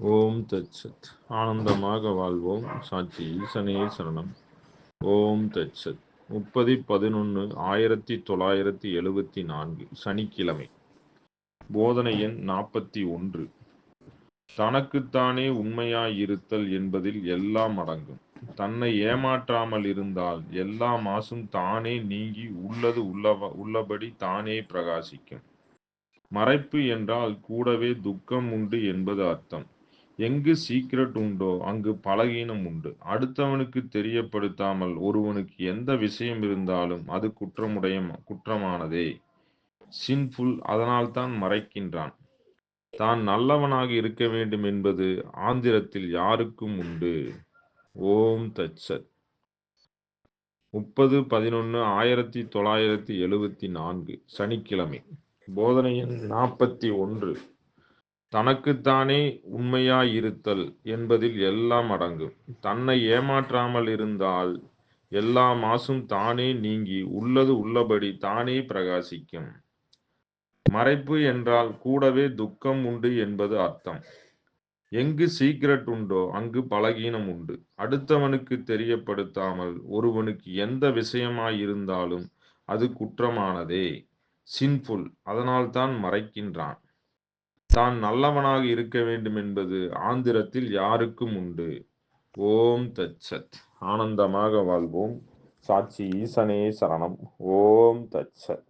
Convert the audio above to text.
ஓம் தச்சத் ஆனந்தமாக வாழ்வோம். சாட்சி ஈசனே சரணம். ஓம் தச்சத் முப்பது பதினொன்று ஆயிரத்தி தொள்ளாயிரத்தி எழுபத்தி நான்கு சனிக்கிழமை. போதனை எண் நாற்பத்தி ஒன்று. தனக்குத்தானே உண்மையாயிருத்தல் என்பதில் எல்லாம் அடங்கும். தன்னை ஏமாற்றாமல் இருந்தால் எல்லா மாசும் தானே நீங்கி உள்ளது உள்ளவ உள்ளபடி தானே பிரகாசிக்கும். மறைப்பு என்றால் கூடவே துக்கம் உண்டு என்பது அர்த்தம். எங்கு சீக்கிரட் உண்டோ அங்கு பலகீனம் உண்டு. அடுத்தவனுக்கு தெரியப்படுத்தாமல் ஒருவனுக்கு எந்த விஷயம் இருந்தாலும் அது குற்றமுடைய குற்றமானதே. சின்ஃபுல் அதனால்தான் மறைக்கின்றான். தான் நல்லவனாக இருக்க வேண்டும் என்பது ஆந்திரத்தில் யாருக்கும் உண்டு. ஓம் தச்சத் முப்பது பதினொன்று ஆயிரத்தி தொள்ளாயிரத்தி எழுபத்தி நான்கு சனிக்கிழமை. போதனையின் நாற்பத்தி ஒன்று. தனக்குத்தானே உண்மையாயிருத்தல் என்பதில் எல்லாம் அடங்கும் தன்னை ஏமாற்றாமல் இருந்தால் எல்லா மாசும் தானே நீங்கி உள்ளது உள்ளபடி தானே பிரகாசிக்கும். மறைப்பு என்றால் கூடவே துக்கம் உண்டு என்பது அர்த்தம். எங்கு சீக்கிரட் உண்டோ அங்கு பலகீனம் உண்டு. அடுத்தவனுக்கு தெரியப்படுத்தாமல் ஒருவனுக்கு எந்த விஷயமாயிருந்தாலும் அது குற்றமானதே. சின்ஃபுல் அதனால்தான் மறைக்கின்றான். தான் நல்லவனாக இருக்க வேண்டும் என்பது ஆந்திரத்தில் யாருக்கும் உண்டு. ஓம் தச்சத் ஆனந்தமாக வாழ்வோம். சாட்சி ஈசனே சரணம். ஓம் தச்சத்